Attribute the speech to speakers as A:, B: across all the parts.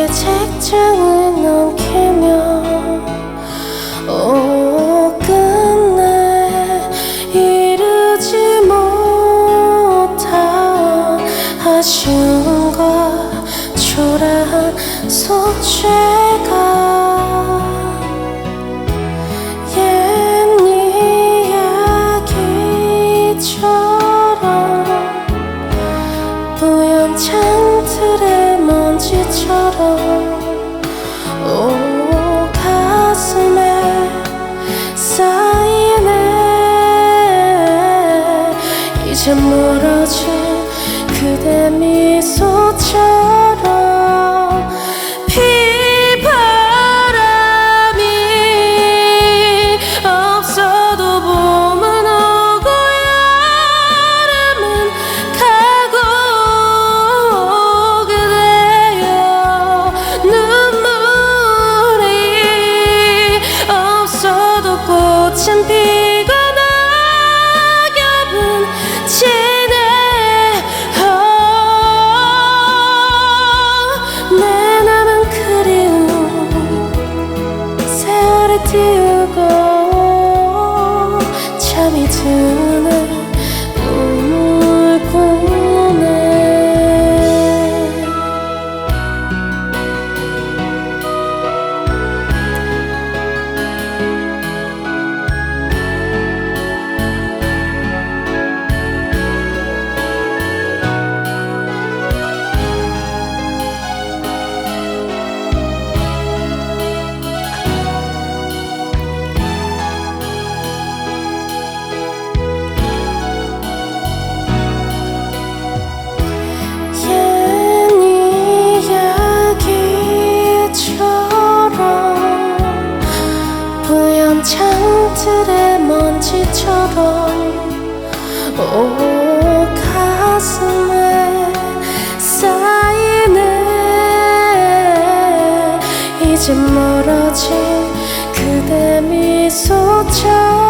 A: 쉽게 책장을 넘기며 오 끝내 이르지 못한 아쉬움과 초라한 속죄가 점점 멀어진 그대 미소처럼 세월 뿌연 창틀의 먼지처럼 오 가슴에 쌓이네. 이제 멀어진 그대 미소처럼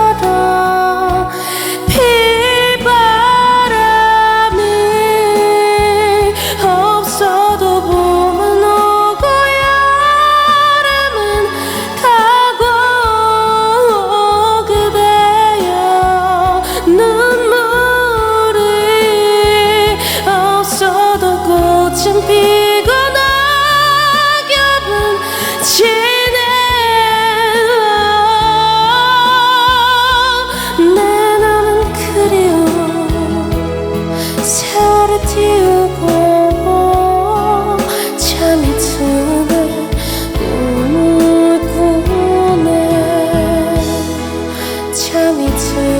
A: 꽃은 피고 낙엽은 지내와 내 남은 그리워. 세월을 띄우고 잠이 드는 꿈을 꾸네. 잠이 드